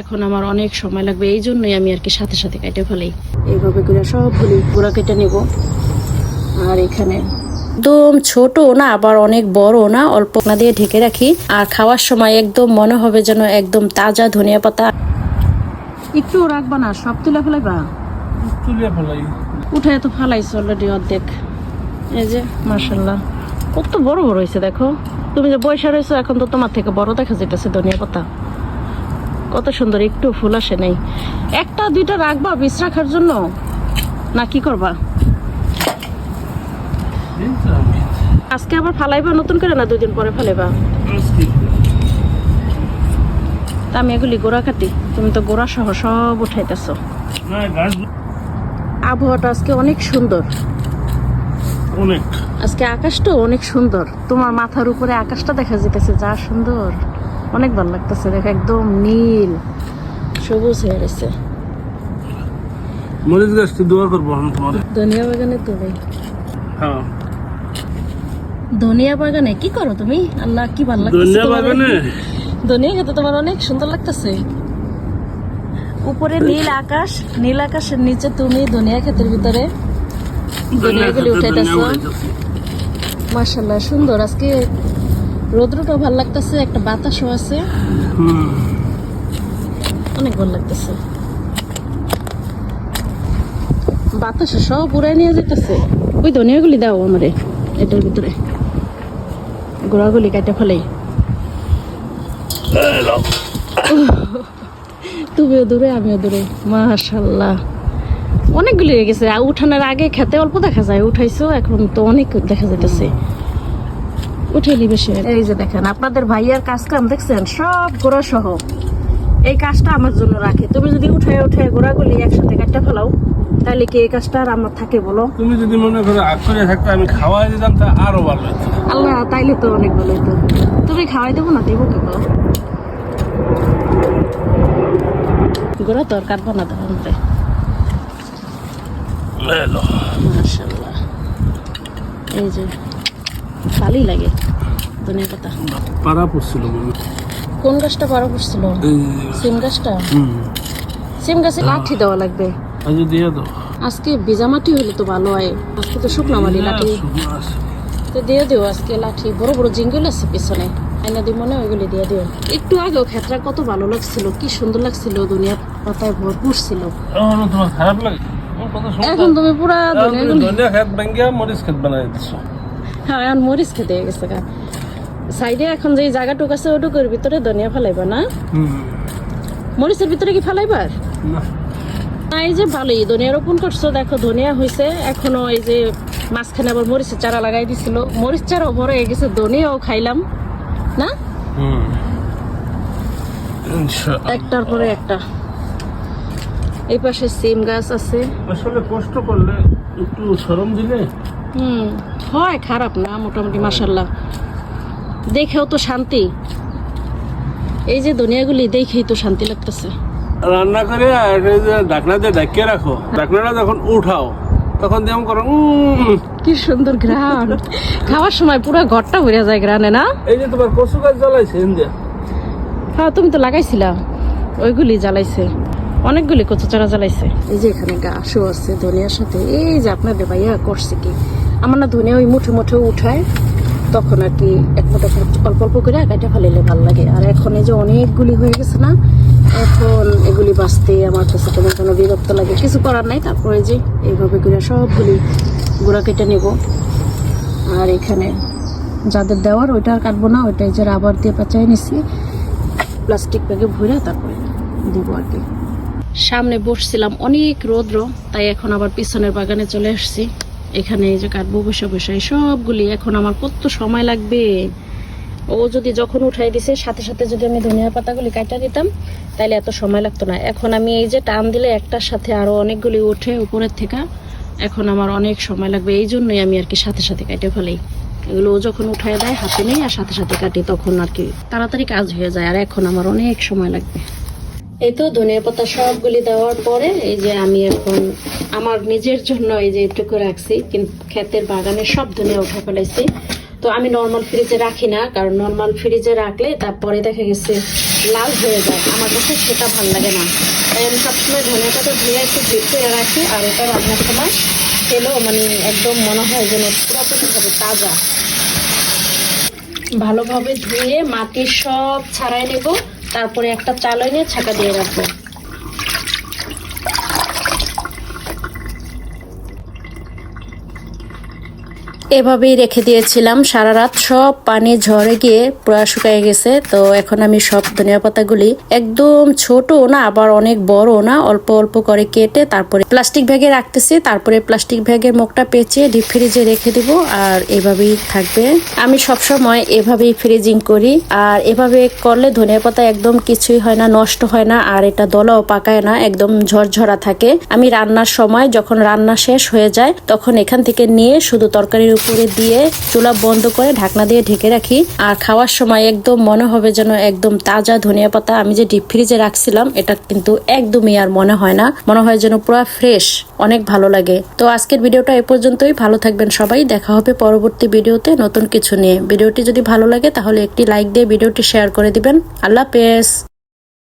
এখন আমার অনেক সময় লাগবে এই জন্যই আমি আর কি সাথে সাথে কেটে ফেলাই এইভাবে করে সবগুলি গুঁড়া কেটে নেব। আর এখানে একদম ছোট না আবার অনেক বড় না অল্প না দিয়ে ঢেকে রাখি। আর খাওয়ার সময় একদম মনে হবে যেন একদম তাজা ধনিয়া পাতা। একটু রাখবা না সব তুলে ফেলাইবা। তুলিয়া ফেলাই। উঠে তো ফালাইছে অলরেডি অর্ধেক। এই যে মার্শাল্লাহ কত বড় বড় হয়েছে দেখো। তুমি যে বৈশা রয়েছো এখন তো তোমার থেকে বড় দেখা যেতেছে ধনিয়া পাতা। কত সুন্দর একটু ফুল আসে নাই। একটা দুইটা রাখবা বীজ রাখার জন্য? না কি করবা? আজকে আবার ফালাইবা নতুন করে না দুদিন পরে ফালাইবা? তা আমি এগুলি গোড়া কাটি তুমি তো গোড়া সহ সব উঠাইতেছ। আবহাওয়াটা আজকে অনেক সুন্দর। অনেক। আজকে আকাশটা অনেক সুন্দর। তোমার মাথার উপরে আকাশটা দেখা যেতেছে যা সুন্দর। অনেক ভালো লাগতেছে দেখো একদম নীল। সবুজ হয়ে গেছে। মরিচ গাছটি দোয়া করব আমি তোমার। ধনিয়া বাগানে তুমি হ্যাঁ। ধনিয়া বাগানে? কি করো তুমি? আল্লাহ কি ভালো লাগতেছে ধনিয়া? বাগানে? ধনিয়া খেতে তোমার অনেক সুন্দর লাগতেছে। উপরে নীল আকাশ নীল আকাশের নিচে তুমি ধনিয়া ক্ষেতের ভিতরে। ধনিয়াগুলি উঠাইতেছো। মাশাল্লাহ সুন্দর। আজকে রৌদ্রটাও ভালো লাগতেছে একটা বাতাসও আছে। অনেক ভালো লাগতেছে। বাতাসে সব উড়াই নিয়ে যেতেছে ওই ধনিয়াগুলি দাও আমারে এটার ভিতরে। গোড়াগুলি কাটে ফেলাই। তুমিও দূরে আমিও দূরে। মাশাল্লাহ। অনেকগুলি হয়ে গেছে। উঠানোর আগে খেতে অল্প দেখা যায় উঠাইছো এখন তো অনেক দেখা যাইতেছে। উঠেলি বেশি এই যে দেখেন আপনাদের ভাইয়ার কাজ কাম দেখছেন সব গোড়া সহ। এই কাজটা আমার জন্য রাখে। তুমি যদি উঠে উঠে গোড়াগুলি একসাথে কাটতে ফেলাও তাহলে কি এই কাজটা আর আমার থাকে বলো? তুমি যদি মনে করো আগ করে থাকতে আমি খাওয়াই দিতাম তা আরও ভালো হতো আল্লাহ তাইলে তো অনেক ভালো হতো তুমি খাওয়াই দেবো না দেবো কে বলো গোড়া তো আর কাটবো না তখন মাশাল্লাহ এই যে ভালোই লাগে ধনিয়া পাতা। পাড়া পড়ছিল কোন গাছটা করছিল এই সিম গাছটা? সিম গাছে লাঠি দেওয়া লাগবে। আজ দিয়ে দাও। আজকে ভিজা মাটি হলে তো ভালো হয়। আজকে তো শুকনো মাটি লাঠি। তো দিয়ে দিও আজকে লাঠি। বড় বড় জিঙ্গল আছে পিছনে। আইনা দিব মনে ওইগুলি দিয়ে দিও। একটু আগেও ক্ষেত্রা কত ভালো লাগছিল কি সুন্দর লাগছিল দুনিয়া পাতায় ভরপুর ছিল। এখনও তুমি পুরা ধনিয়া খেত ভাঙ্গিয়া মরিচ খেত বানাই দিচ্ছ হ্যাঁ এখন মরিচ খেতে গেছে গা। সাইডে এখন যে জায়গাটুক আছে ওটুকুর ভিতরে ধনিয়া ফেলাইবা না? মরিচের ভিতরে কি ফেলাইবার এই যে ভালোই ধনিয়া রোপণ করছ দেখো ধনিয়া হয়েছে এখনও এই যে মাঝখানে আবার মরিচের চারা লাগাই দিছিল। মরিচ চারাও বড় হয়ে গেছে ধনিয়াও খাইলাম না। একটার পরে একটা। এই পাশে সিম গাছ আছে। আসলে কষ্ট করলে একটু সরম দিলে? হুম হয় খারাপ না মোটামুটি মাসাল্লাহ দেখেও তো শান্তি। এই যে দুনিয়াগুলি দেখেই তো শান্তি লাগতেছে। রান্না করে আর এই যে ঢাকনা দিয়ে ঢাকিয়ে রাখো। ঢাকনাটা যখন উঠাও তখন যেমন করো কি সুন্দর গ্রান খাওয়ার সময় পুরো ঘরটা ভরে যায় গ্রানে না? এই যে তোমার কচু গাছ জ্বালাইছে হ্যাঁ তুমি তো লাগাইছিলা। ওইগুলি জ্বালাইছে। অনেকগুলি কচু চারা জ্বালাইছে। এই যে এখানে গাছও আছে, ধনিয়ার সাথে। এই যে আপনাদের ভাইয়া করছে কি? আমার না ধনিয়া ওই মুঠে মুঠে উঠায়, তখন আর কি এক ফোটা অল্প অল্প করে কাটা ফেলিলে ভালো লাগে। আর এখন এই যে অনেকগুলি হয়ে গেছে না, এখন এগুলি বাঁচতে আমার কাছে কেমন কোনো বিরক্ত লাগে। কিছু করার নাই, তারপরে যে এইভাবে করে সবগুলি গুঁড়া কেটে নেব। আর এখানে যাদের দেওয়ার ওইটা আর কাটবো না, ওইটা যে রাবার দিয়ে পেঁচাই নিছি, প্লাস্টিক ব্যাগে ভরে তারপরে দিব আর কি। সামনে বসছিলাম অনেক রৌদ্র, তাই এখন আবার পিছনের বাগানে চলে আসছি। এখানে এই যে কাটবো বসে বসে সবগুলি এখন আমার কত সময় লাগবে। ও যদি যখন উঠাই দিছে, সাথে সাথে যদি আমি ধনিয়া পাতাগুলি কাটা দিতাম তাহলে এত সময় লাগতো না। এখন আমি এই যে টান দিলে একটার সাথে আরও অনেকগুলি ওঠে উপরের থেকে, এখন আমার অনেক সময় লাগবে। এই জন্যই আমি আর কি সাথে সাথে কাটে ফেলাই এগুলো ও যখন উঠায় দেয় হাতে নেই আর সাথে সাথে কাটি, তখন আর কি তাড়াতাড়ি কাজ হয়ে যায়, আর এখন আমার অনেক সময় লাগবে। এই তো ধনিয়া পাতা সবগুলি দেওয়ার পরে এই যে আমি এখন আমার নিজের জন্য এই যে এটুকু রাখছি, কিন্তু ক্ষেতের বাগানে সব ধনিয়া উঠে ফেলাইছি তো আমি নর্মাল ফ্রিজে রাখি না, কারণ নর্মাল ফ্রিজে রাখলে তারপরে দেখা গেছে লাল হয়ে যায়। আমার কাছে সেটা ভালো লাগে না। তাই আমি সবসময় ধনে পাতা ধুয়ে একটু ভিট করে রাখি, আর এটা রান্নার সময় খেলেও মানে একদম মনে হয় যেন পুরোপুরিভাবে তাজা। ভালোভাবে ধুয়ে মাটি সব ছাড়াই নেব। তারপরে একটা চাল এনে ছাঁকা দিয়ে রাখব। এভাবেই রেখে দিয়েছিলাম। সারা রাত সব পানি ঝরে গিয়ে পুরা শুকিয়ে গেছে। তো এখন আমি সব ধনিয়া পাতাগুলি একদম ছোট না, আবার অনেক বড় না, অল্প অল্প করে কেটে তারপরে প্লাস্টিক ব্যাগে রাখতেছি। তারপরে প্লাস্টিক ব্যাগের মুখটা পেঁচিয়ে ডিপ ফ্রিজে রেখে দিব আর এভাবেই থাকবে। আমি সব সময় এভাবেই ফ্রিজিং করি আর এভাবে করলে ধনিয়া পাতা একদম কিছুই হয় না, নষ্ট হয় না আর এটা দলাও পাকায় না, একদম ঝরঝরা থাকে। আমি রান্নার সময় যখন রান্না শেষ হয়ে যায় তখন এখান থেকে নিয়ে শুধু তরকারির উপরে দিয়ে চুলা বন্ধ করে ঢাকনা দিয়ে ঢেকে রাখি। আর খাওয়ার সময় একদম মনে হবে যেন একদম তাজা ধনিয়া পাতা আমি যে ডিপ ফ্রিজে রাখছিলাম, এটা কিন্তু একদমই আর মনে হয় না। মনে হয় যেন পুরো ফ্রেশ অনেক ভালো লাগে। তো আজকের ভিডিওটা এ পর্যন্তই। ভালো থাকবেন সবাই। দেখা হবে পরবর্তী ভিডিওতে নতুন কিছু নিয়ে। ভিডিওটি যদি ভালো লাগে তাহলে একটি লাইক দিয়ে ভিডিওটি শেয়ার করে দিবেন। আল্লাহ হাফেজ।